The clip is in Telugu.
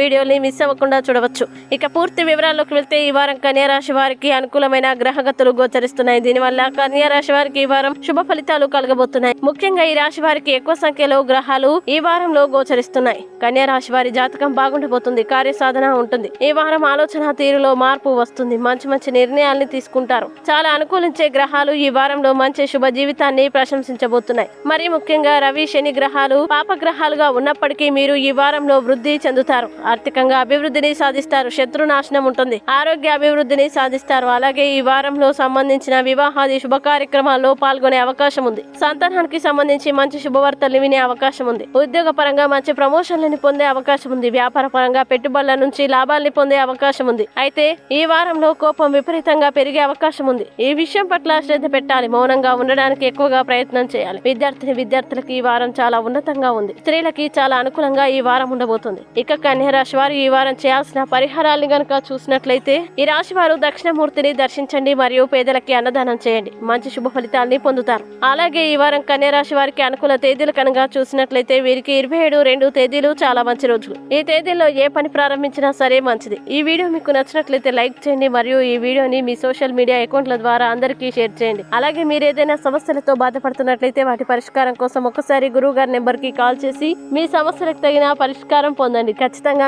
వీడియోని మిస్ అవ్వకుండా చూడవచ్చు. ఇక పూర్తి వివరాల్లోకి వెళ్తే ఈ వారం కన్యా రాశి వారికి అనుకూలమైన గ్రహగతులు గోచరిస్తున్నాయి. దీనివల్ల కన్యా రాశి వారికి ఈ వారం శుభ ఫలితాలు కలగబోతున్నాయి. ముఖ్యంగా ఈ రాశి వారికి ఎక్కువ సంఖ్యలో గ్రహాలు ఈ వారంలో గోచరిస్తున్నాయి. కన్యా రాశి వారి జాతకం బాగుండబోతుంది. కార్యసాధన ఉంటుంది. ఈ వారం ఆలోచన తీరులో మార్పు వస్తుంది. మంచి మంచి నిర్ణయాల్ని తీసుకుంటారు. చాలా అనుకూలించే గ్రహాలు ఈ వారంలో మంచి శుభ జీవితాన్ని ప్రశంసించబోతున్నాయి. మరి ముఖ్యంగా రవి శని గ్రహాలు పాప గ్రహాలుగా ఉన్నప్పటికీ మీరు ఈ వారంలో వృద్ధి చెందుతారు. ఆర్థికంగా అభివృద్ధిని సాధిస్తారు. శత్రు నాశనం ఉంటుంది. ఆరోగ్య అభివృద్ధిని సాధిస్తారు. అలాగే ఈ వారంలో సంబంధించిన వివాహాది శుభ కార్యక్రమాల్లో పాల్గొనే అవకాశం ఉంది. సంతానానికి సంబంధించి మంచి శుభవార్తలు వినే అవకాశం ఉంది. ఉద్యోగ పరంగా మంచి ప్రమోషన్లను పొందే అవకాశం ఉంది. వ్యాపార పరంగా పెట్టుబడుల నుంచి లాభాల్ని పొందే అవకాశం ఉంది. అయితే ఈ వారంలో కోపం విపరీతంగా పెరిగే అవకాశం ఉంది. ఈ విషయం పట్ల శ్రద్ధ పెట్టాలి. మౌనంగా ఉండడానికి ఎక్కువగా ప్రయత్నం చేయాలి. విద్యార్థిని విద్యార్థులకి ఈ వారం చాలా ఉన్నతంగా ఉంది. స్త్రీలకి చాలా అనుకూలంగా ఈ వారం ఉండబోతుంది. ఇక కన్యా రాశి వారు ఈ వారం చేయాల్సిన పరిహారాలను గనక చూసినట్లయితే ఈ రాశి వారు దక్షిణమూర్తిని దర్శించండి మరియు పేదలకి అన్నదానం చేయండి. మంచి శుభ ఫలితాల్ని పొందుతారు. అలాగే ఈ వారం కన్యా రాశి వారికి అనుకూల తేదీలు కనుక చూసినట్లయితే వీరికి ఇరవై ఏడు రెండు తేదీలు చాలా మంచి రోజులు. ఈ తేదీల్లో ఏ పని ప్రారంభించినా సరే మంచిది. ఈ వీడియో మీకు నచ్చినట్లయితే లైక్ చేయండి మరియు ఈ వీడియోని మీ సోషల్ మీడియా అకౌంట్ల ద్వారా అందరికీ షేర్ చేయండి. అలాగే మీరు ఏదైనా సమస్యలతో బాధపడుతున్నట్లయితే వాటి పరిష్కారం కోసం ఒకసారి గురువు గారి నెంబర్కి కాల్ చేసి మీ సమస్యలకు తగిన పరిష్కారం పొందండి. ఖచ్చితంగా